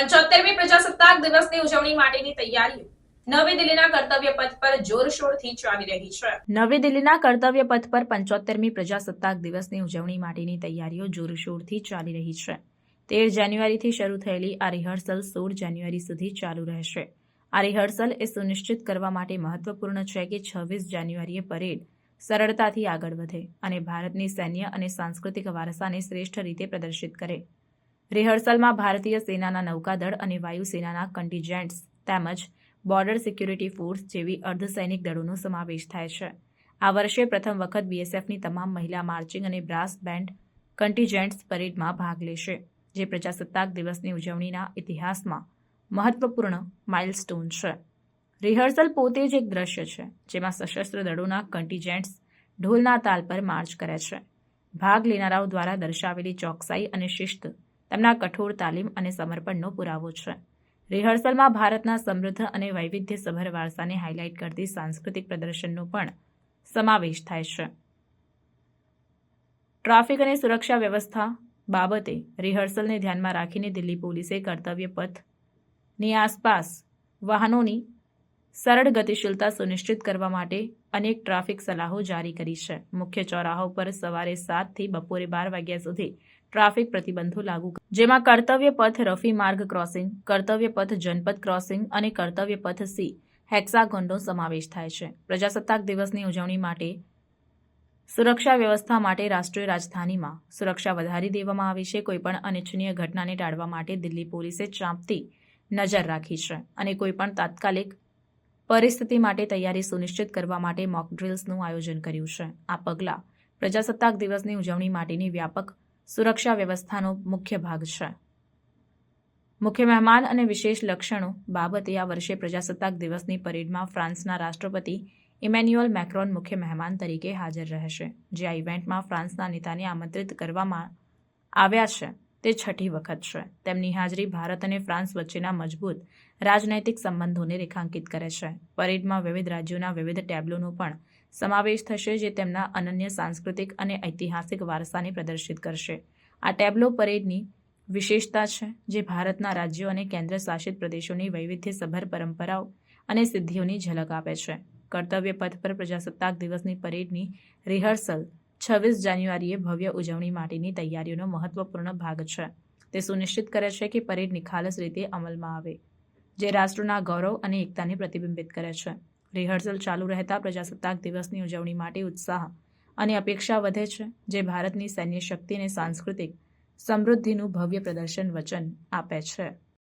પ્રજાસત્તાક દિવસની ઉજવણી માટેની તૈયારીઓ. નવી દિલ્હીના કર્તવ્ય પથ પર પંચોતેરમી પ્રજાસત્તાક દિવસની ઉજવણી માટેની તૈયારીઓ જોરશોરથી ચાલી રહી છે. તેર જાન્યુઆરીથી શરૂ થયેલી આ રિહર્સલ સોળ જાન્યુઆરી સુધી ચાલુ રહેશે. આ રિહર્સલ એ સુનિશ્ચિત કરવા માટે મહત્વપૂર્ણ છે કે છવ્વીસ જાન્યુઆરીએ પરેડ સરળતાથી આગળ વધે અને ભારતની સૈન્ય અને સાંસ્કૃતિક વારસાને શ્રેષ્ઠ રીતે પ્રદર્શિત કરે. રિહર્સલમાં ભારતીય સેનાના નૌકાદળ અને વાયુસેનાના કન્ટીજેન્ટ્સ તેમજ બોર્ડર સિક્યુરિટી ફોર્સ જેવી અર્ધસૈનિક દળોનો સમાવેશ થાય છે. આ વર્ષે પ્રથમ વખત બીએસએફની તમામ મહિલા માર્ચિંગ અને બ્રાસ બેન્ડ કન્ટીજેન્ટ્સ પરેડમાં ભાગ લેશે, જે પ્રજાસત્તાક દિવસની ઉજવણીના ઇતિહાસમાં મહત્વપૂર્ણ માઇલસ્ટોન છે. રિહર્સલ પોતે જ એક દ્રશ્ય છે, જેમાં સશસ્ત્ર દળોના કન્ટીજેન્ટ્સ ઢોલના તાલ પર માર્ચ કરે છે. ભાગ લેનારાઓ દ્વારા દર્શાવેલી ચોકસાઈ અને શિસ્ત તેમના કઠોર તાલીમ અને સમર્પણનો પુરાવો છે. રિહર્સલમાં ભારતના સમૃદ્ધ અને વૈવિધ્યસભર વારસાને હાઇલાઇટ કરતી સાંસ્કૃતિક પ્રદર્શનનો પણ સમાવેશ થાય છે. ટ્રાફિક અને સુરક્ષા વ્યવસ્થા બાબતે રિહર્સલને ધ્યાનમાં રાખીને દિલ્હી પોલીસે કર્તવ્ય પથની આસપાસ વાહનોની સરળ ગતિશીલતા સુનિશ્ચિત કરવા માટે અનેક ટ્રાફિક સલાહો જારી કરી છે. મુખ્ય ચોરાહો પર સવારે સાતથી બપોરે બાર વાગ્યા સુધી ટ્રાફિક પ્રતિબંધો લાગુ જેમાં કર્તવ્ય પથ રફી માર્ગ ક્રોસિંગ, કર્તવ્ય પથ જનપદ ક્રોસિંગ અને કર્તવ્ય પથ સી હેક્સાગોનનો સમાવેશ થાય છે. પ્રજાસત્તાક દિવસની ઉજવણી માટે સુરક્ષા વ્યવસ્થા માટે રાષ્ટ્રીય રાજધાનીમાં સુરક્ષા વધારી દેવામાં આવી છે. કોઈપણ અનિચ્છનીય ઘટનાને ટાળવા માટે દિલ્હી પોલીસે ચાંપતી નજર રાખી છે અને કોઈપણ તાત્કાલિક પરિસ્થિતિ માટે તૈયારી સુનિશ્ચિત કરવા માટે મોક ડ્રિલ્સનું આયોજન કર્યું છે. આ પગલાં પ્રજાસત્તાક દિવસની ઉજવણી માટેની વ્યાપક સુરક્ષા વ્યવસ્થાનો મુખ્ય ભાગ છે. મુખ્ય મહેમાન અને વિશેષ લક્ષણો બાબતે આ વર્ષે પ્રજાસત્તાક દિવસની પરેડમાં ફ્રાન્સના રાષ્ટ્રપતિ ઇમેન્યુઅલ મેક્રોન મુખ્ય મહેમાન તરીકે હાજર રહેશે, જે આ ઇવેન્ટમાં ફ્રાન્સના નેતાને આમંત્રિત કરવામાં આવ્યા છે. તે છઠ્ઠી વખત છે. તેમની હાજરી ભારત અને ફ્રાન્સ વચ્ચેના મજબૂત રાજનૈતિક સંબંધોને રેખાંકિત કરે છે. પરેડમાં વિવિધ રાજ્યોના વિવિધ ટેબ્લોનું પણ સમાવેશ થશે જે તેમના અનન્ય સાંસ્કૃતિક અને ઐતિહાસિક વારસાને પ્રદર્શિત કરશે. આ ટેબ્લો પરેડની વિશેષતા છે, જે ભારતના રાજ્યો અને કેન્દ્ર શાસિત પ્રદેશોની વૈવિધ્યસભર પરંપરાઓ અને સિદ્ધિઓની ઝલક આપે છે. કર્તવ્ય પથ પર પ્રજાસત્તાક દિવસની પરેડની રિહર્સલ છવ્વીસ જાન્યુઆરીએ ભવ્ય ઉજવણી માટેની તૈયારીઓનો મહત્વપૂર્ણ ભાગ છે. તે સુનિશ્ચિત કરે છે કે પરેડ નિખાલસ રીતે અમલમાં આવે, જે રાષ્ટ્રના ગૌરવ અને એકતાને પ્રતિબિંબિત કરે છે. રિહર્સલ ચાલુ રહેતા પ્રજાસત્તાક દિવસની ઉજવણી માટે ઉત્સાહ અને અપેક્ષા વધે છે, જે ભારતની સૈન્ય શક્તિ અને સાંસ્કૃતિક સમૃદ્ધિનું ભવ્ય પ્રદર્શન વચન આપે છે.